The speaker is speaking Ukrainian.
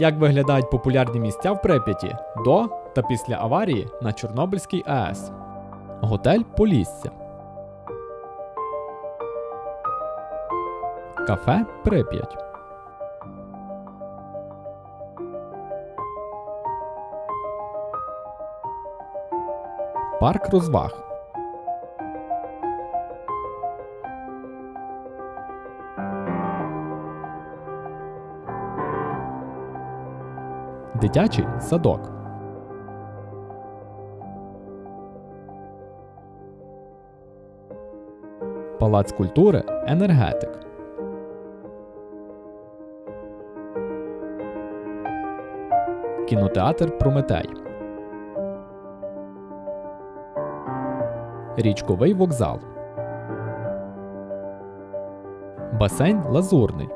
Як виглядають популярні місця в Прип'яті до та після аварії на Чорнобильській АЕС. Готель Полісся. Кафе Прип'ять. Парк розваг. Дитячий садок. Палац культури Енергетик. Кінотеатр Прометей. Річковий вокзал. Басейн Лазурний.